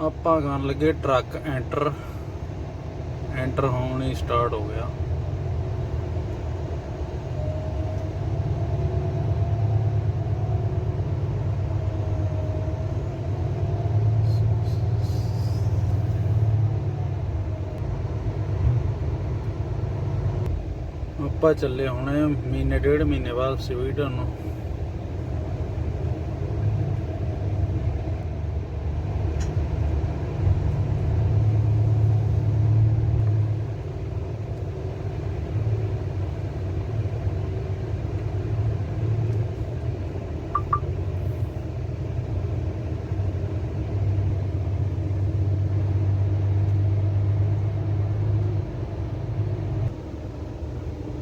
ਆਪਾਂ ਗਾਣ ਲੱਗੇ ਟਰੱਕ ਐਂਟਰ। ਐਂਟਰ ਹੋਣ ਹੀ ਸਟਾਰਟ ਹੋ ਗਿਆ। ਆਪਾਂ ਚੱਲੇ ਹੁਣੇ, ਮਹੀਨੇ, ਡੇਢ ਮਹੀਨੇ ਬਾਅਦ ਸਵੀਡਨ ਨੂੰ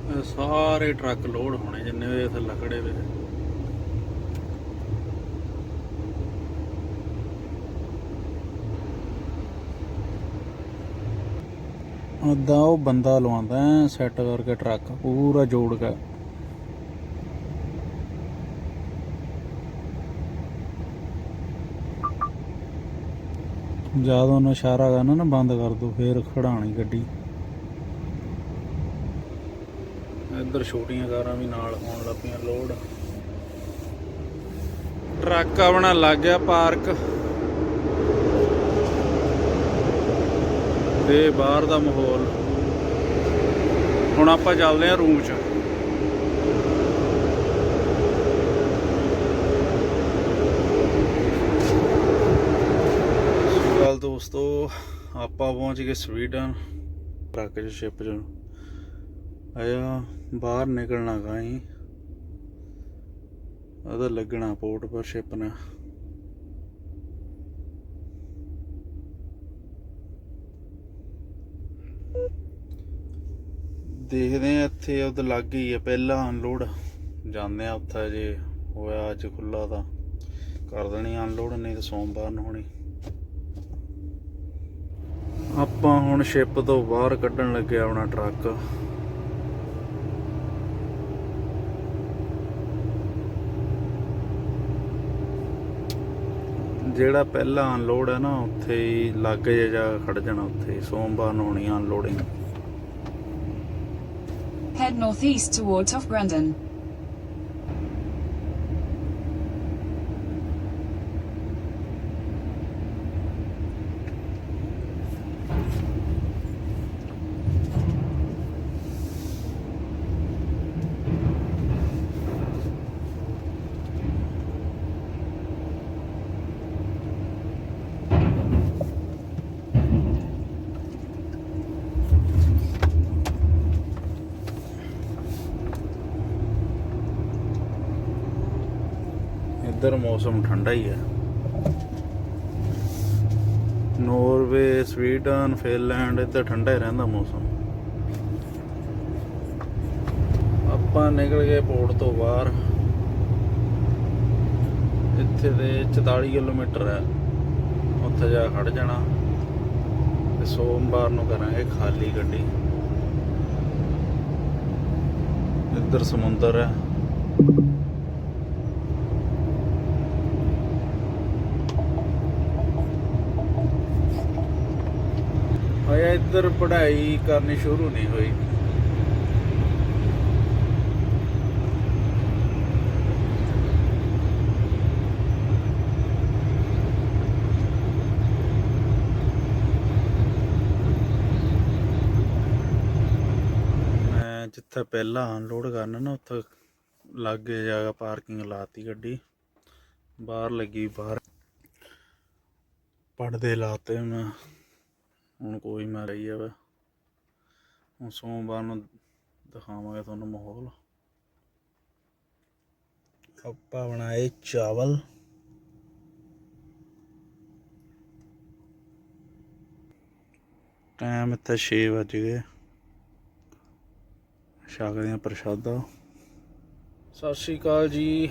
ਇਹ ਸਾਰੇ ਟਰੱਕ ਲੋਡ ਹੋਣੇ ਜਿੰਨੇ ਵੀ ਇੱਥੇ ਲਕੜੇ ਵੇ। ਅੱਦਾ ਉਹ ਬੰਦਾ ਲਵਾਉਂਦਾ ਸੈੱਟ ਕਰਕੇ ਟਰੱਕ, ਪੂਰਾ ਜੋੜ ਕੇ। ਜਦ ਉਹਨੂੰ ਇਸ਼ਾਰਾ ਕਰਨਾ ਨਾ, ਬੰਦ ਕਰ ਦੋ, ਫੇਰ ਖੜਾਣੀ ਗੱਡੀ। ਇੱਧਰ ਛੋਟੀਆਂ ਕਾਰਾਂ ਵੀ ਨਾਲ ਹੋਣ ਲੱਪੀਆਂ ਲੋਡ। ਟਰੱਕ ਆਪਣਾ ਲੱਗ ਗਿਆ ਪਾਰਕ। ਤੇ ਬਾਹਰ ਦਾ ਮਾਹੌਲ। ਹੁਣ ਆਪਾਂ ਚੱਲਦੇ ਹਾਂ ਰੂਮ 'ਚ। ਗੱਲ ਦੋਸਤੋ, ਆਪਾਂ ਪਹੁੰਚ ਗਏ ਸਵੀਡਨ। ਟਰੱਕ 'ਚ, ਸ਼ਿਪ 'ਚ। ਆਇਆ, ਬਾਹਰ ਨਿਕਲਣਾ ਗਾਈ। ਉਹਦਾ ਲੱਗਣਾ ਪੋਰਟ ਪਰ ਸ਼ਿਪ ਨੇ। ਦੇਖਦੇ ਆ ਇੱਥੇ ਉਹਦੇ ਲੱਗ ਹੀ ਆ, ਪਹਿਲਾ ਅਨਲੋਡ ਜਾਂਦੇ ਆ ਉੱਥੇ ਜੇ ਹੋਇਆ ਅੱਜ ਖੁੱਲਾ ਤਾਂ। ਕਰ ਦੇਣੀ ਅਨਲੋਡ ਨਹੀਂ ਤਾਂ ਸੋਮਵਾਰ ਨੂੰ ਹੋਣੀ। ਆਪਾਂ ਹੁਣ ਸ਼ਿਪ ਤੋਂ ਬਾਹਰ ਕੱਢਣ ਲੱਗਿਆ ਆਪਣਾ ਟਰੱਕ। ਜਿਹੜਾ ਪਹਿਲਾ ਅਨਲੋਡ ਹੈ ਨਾ, ਉੱਥੇ ਹੀ ਲਾਗੇ ਜਾ ਖੜ ਜਾਣਾ ਉੱਥੇ ਸੋਮਵਾਰ ਨੂੰ ਹੋਣੀ unloading Head northeast toward Grandin. ਇੱਧਰ ਮੌਸਮ ਠੰਡਾ ਹੀ ਹੈ। ਨੋਰਵੇ, ਸਵੀਡਨ, ਫਿਨਲੈਂਡ, ਇੱਧਰ ਠੰਡਾ ਹੀ ਰਹਿੰਦਾ ਮੌਸਮ। ਆਪਾਂ ਨਿਕਲ ਗਏ ਪੋਰਟ ਤੋਂ ਬਾਹਰ। ਇੱਥੇ ਦੇ 44 ਕਿਲੋਮੀਟਰ ਹੈ। ਉੱਥੇ ਜਾ ਖੜ ਜਾਣਾ। ਤੇ ਸੋਮਵਾਰ ਨੂੰ ਕਰਾਂਗੇ ਖਾਲੀ ਗੱਡੀ। ਇੱਧਰ ਸਮੁੰਦਰ ਹੈ ਹੋਇਆ ਇੱਧਰ ਪੜ੍ਹਾਈ ਕਰਨੀ ਸ਼ੁਰੂ ਨਹੀਂ ਹੋਈ। ਮੈਂ ਜਿੱਥੇ ਪਹਿਲਾਂ ਅਨਲੋਡ ਕਰਨਾ ਨਾ, ਉੱਥੇ ਲਾਗੇ ਜਗ੍ਹਾ ਪਾਰਕਿੰਗ ਲਾਤੀ ਗੱਡੀ। ਬਾਹਰ ਲੱਗੀ ਬਾਹਰ। ਪੜਦੇ ਲਾਤੇ ਮੈਂ। ਹੁਣ ਕੋਈ ਮੈਂ ਰਹੀ ਆ ਵਾ ਹੁਣ ਸੋਮਵਾਰ ਨੂੰ ਦਿਖਾਵਾਂਗੇ ਤੁਹਾਨੂੰ ਮਾਹੌਲ। ਆਪਾਂ ਬਣਾਏ ਚਾਵਲ। ਟਾਈਮ ਇੱਥੇ 6 ਵਜ ਗਏ। ਛਕਦੇ ਆ ਪ੍ਰਸ਼ਾਦਾ। ਸਤਿ ਸ਼੍ਰੀ ਅਕਾਲ ਜੀ।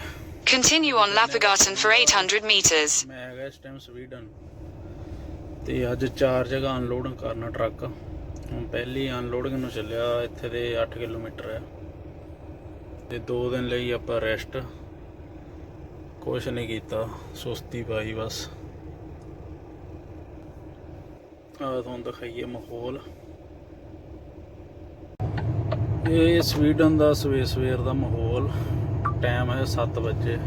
Continue on Lapagaten for 800 meters. ਮੈਂ ਹੈਗਾ ਇਸ ਟਾਈਮ ਸਵੀਡਨ ਤੇ ਅੱਜ ਚਾਰ ਜਗ੍ਹਾ ਅਨਲੋਡ ਕਰਨਾ ਟਰੱਕ ਹੁਣ ਪਹਿਲੀ ਅਨਲੋਡਿੰਗ ਨੂੰ ਚੱਲਿਆ, ਇੱਥੇ ਦੇ 8 ਕਿਲੋਮੀਟਰ ਹੈ। ਤੇ 2 ਦਿਨ ਲਈ ਆਪਾਂ ਰੈਸਟ ਕੁਛ ਨਹੀਂ ਕੀਤਾ, ਸੁਸਤੀ ਪਾਈ ਬਸ। ਆ ਤੁਹਾਨੂੰ ਦਿਖਾਈਏ ਮਾਹੌਲ। ਇਹ ਸਵੀਡਨ ਦਾ ਸਵੇਰ ਸਵੇਰ ਦਾ ਮਾਹੌਲ। ਟਾਈਮ ਹੈ 7 ਵਜੇ।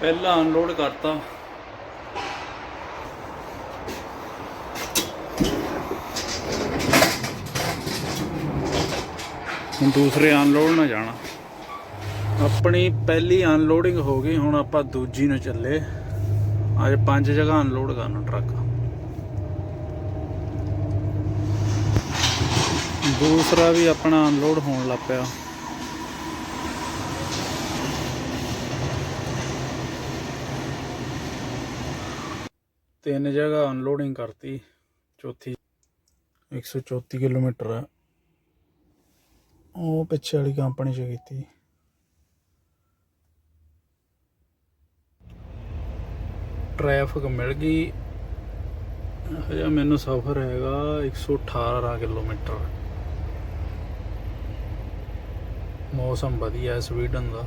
ਪਹਿਲਾਂ ਅਨਲੋਡ ਕਰਤਾ। ਹੁਣ ਦੂਸਰੇ ਅਨਲੋਡ ਨਾ ਜਾਣਾ। ਆਪਣੀ ਪਹਿਲੀ ਅਨਲੋਡਿੰਗ ਹੋ ਗਈ, ਹੁਣ ਆਪਾਂ ਦੂਜੀ ਨੂੰ ਚੱਲੇ। ਅੱਜ ਪੰਜ ਜਗ੍ਹਾ ਅਨਲੋਡ ਕਰਨਾ ਟਰੱਕ ਦੂਸਰਾ ਵੀ ਆਪਣਾ ਅਨਲੋਡ ਹੋਣ ਲੱਗ ਪਿਆ। ਤਿੰਨ ਜਗ੍ਹਾ ਅਨਲੋਡਿੰਗ ਕਰਤੀ। ਚੌਥੀ 134 ਕਿਲੋਮੀਟਰ ਹੈ। ਉਹ ਪਿੱਛੇ ਵਾਲੀ ਕੰਪਨੀ ਚ ਕੀਤੀ। ਟ੍ਰੈਫਿਕ ਮਿਲ ਗਈ। ਹਜੇ ਮੈਨੂੰ ਸਫ਼ਰ ਹੈਗਾ 118 ਕਿਲੋਮੀਟਰ। ਮੌਸਮ ਵਧੀਆ ਹੈ ਸਵੀਡਨ ਦਾ।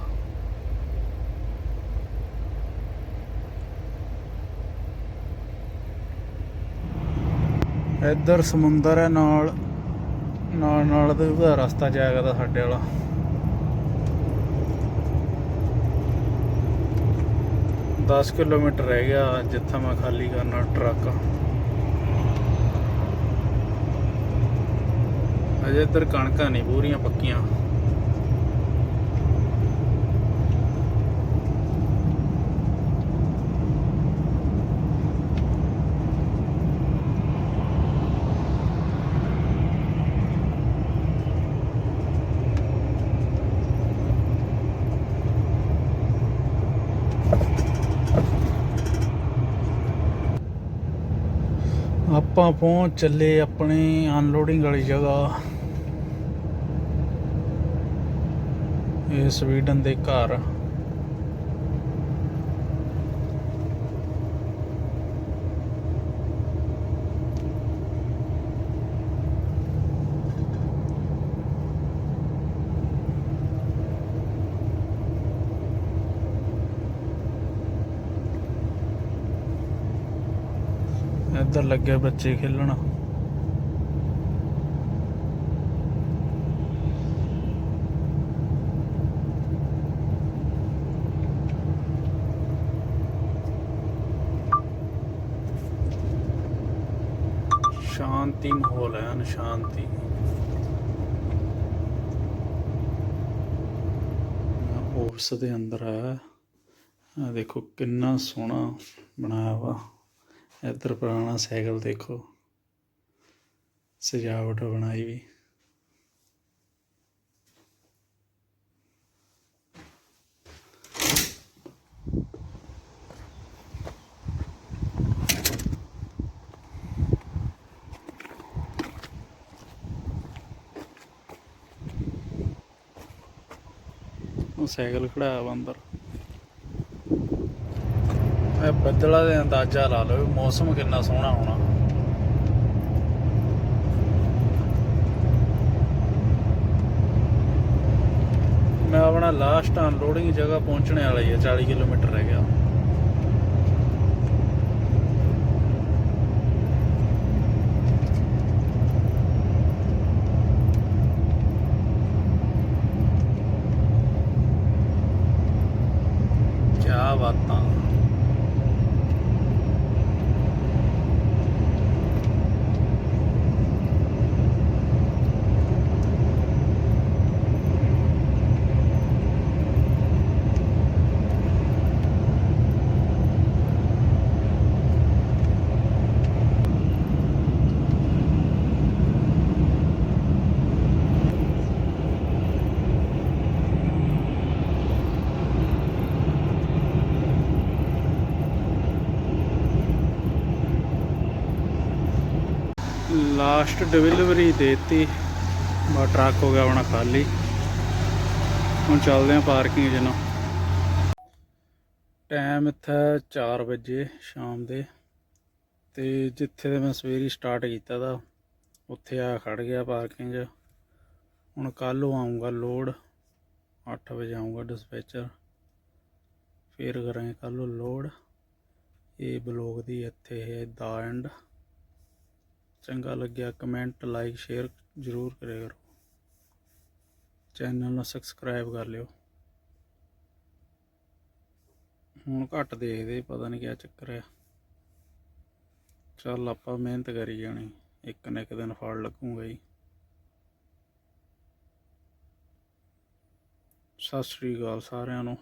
ਇੱਧਰ ਸਮੁੰਦਰ ਹੈ ਨਾਲ। ਨਾਲ ਨਾਲ ਤੇ ਉਹਦਾ ਰਸਤਾ ਜਾਇਆ ਕਰਦਾ ਸਾਡੇ ਵਾਲਾ। ਦਸ ਕਿਲੋਮੀਟਰ ਰਹਿ ਗਿਆ ਜਿੱਥੇ ਮੈਂ ਖਾਲੀ ਕਰਨਾ ਟਰੱਕ। ਅਜੇ ਇੱਧਰ ਕਣਕਾਂ ਨਹੀਂ ਪੂਰੀਆਂ ਪੱਕੀਆਂ। ਆਪਾਂ ਪਹੁੰਚ ਚੱਲੇ ਆਪਣੇ ਅਨਲੋਡਿੰਗ ਵਾਲੀ ਜਗ੍ਹਾ। ਇਹ ਸਵੀਡਨ ਦੇ ਘਰ। ਇੱਧਰ ਲੱਗੇ ਬੱਚੇ ਖੇਲਣ। ਸ਼ਾਂਤੀ ਮਾਹੌਲ ਹੈ ਨਾ ਸ਼ਾਂਤੀ ਉਸ ਦੇ ਅੰਦਰ ਹੈ। ਆ ਦੇਖੋ ਕਿੰਨਾ ਸੋਹਣਾ ਬਣਾਇਆ ਵਾ। ਇੱਧਰ ਪੁਰਾਣਾ ਸਾਈਕਲ ਦੇਖੋ। ਸਜਾਵਟ ਬਣਾਈ ਵੀ। ਉਹ ਸਾਈਕਲ ਖੜਾਇਆ ਅੰਦਰ। ਇਹ ਬੱਦਲਾਂ ਦੇ ਅੰਦਾਜ਼ਾ ਲਾ ਲਓ ਮੌਸਮ ਕਿੰਨਾ ਸੋਹਣਾ ਹੋਣਾ। ਮੈਂ ਆਪਣਾ ਲਾਸਟ ਅਨਲੋਡਿੰਗ ਜਗ੍ਹਾ ਪਹੁੰਚਣੇ ਵਾਲੀ ਹੀ ਹੈ 40 ਕਿਲੋਮੀਟਰ ਰਹਿ ਗਿਆ ਕੀ ਬਾਤਾਂ ਲਾਸਟ ਡਿਲੀਵਰੀ ਦੇਤੀ। ਬਾ ਟਰੱਕ ਹੋ ਗਿਆ ਆਪਣਾ ਖਾਲੀ। ਹੁਣ ਚੱਲਦੇ ਆਂ ਪਾਰਕਿੰਗ ਜਨਾ ਟਾਈਮ ਇੱਥੇ 4 ਵਜੇ ਸ਼ਾਮ ਦੇ। ਤੇ ਜਿੱਥੇ ਤੇ ਮੈਂ ਸਵੇਰੀ ਸਟਾਰਟ ਕੀਤਾ ਦਾ ਉੱਥੇ ਆ ਖੜ ਗਿਆ ਪਾਰਕਿੰਗ 'ਚ। ਹੁਣ ਕੱਲ ਨੂੰ ਆਉਂਗਾ ਲੋਡ 8 ਵਜੇ ਆਉਂਗਾ ਡਿਸਪੈਚਰ ਫੇਰ ਕਰਾਂਗੇ ਕੱਲ ਨੂੰ ਲੋਡ ਇਹ ਬਲੌਗ ਦੀ ਇੱਥੇ ਹੈ ਦਾ ਐਂਡ ਚੰਗਾ ਲੱਗਿਆ ਕਮੈਂਟ ਲਾਈਕ ਸ਼ੇਅਰ ਜ਼ਰੂਰ ਕਰਿਆ ਕਰੋ। ਚੈਨਲ ਨੂੰ ਸਬਸਕ੍ਰਾਈਬ ਕਰ ਲਿਓ। ਹੁਣ ਘੱਟ ਦੇਖਦੇ, ਪਤਾ ਨਹੀਂ ਕਿਆ ਚੱਕਰ ਆ। ਚੱਲ ਆਪਾਂ ਮਿਹਨਤ ਕਰੀ ਜਾਣੀ, ਇੱਕ ਨਾ ਇੱਕ ਦਿਨ ਫਲ ਲੱਗੂਗਾ ਜੀ ਸਤਿ ਸ੍ਰੀ ਅਕਾਲ ਸਾਰਿਆਂ ਨੂੰ।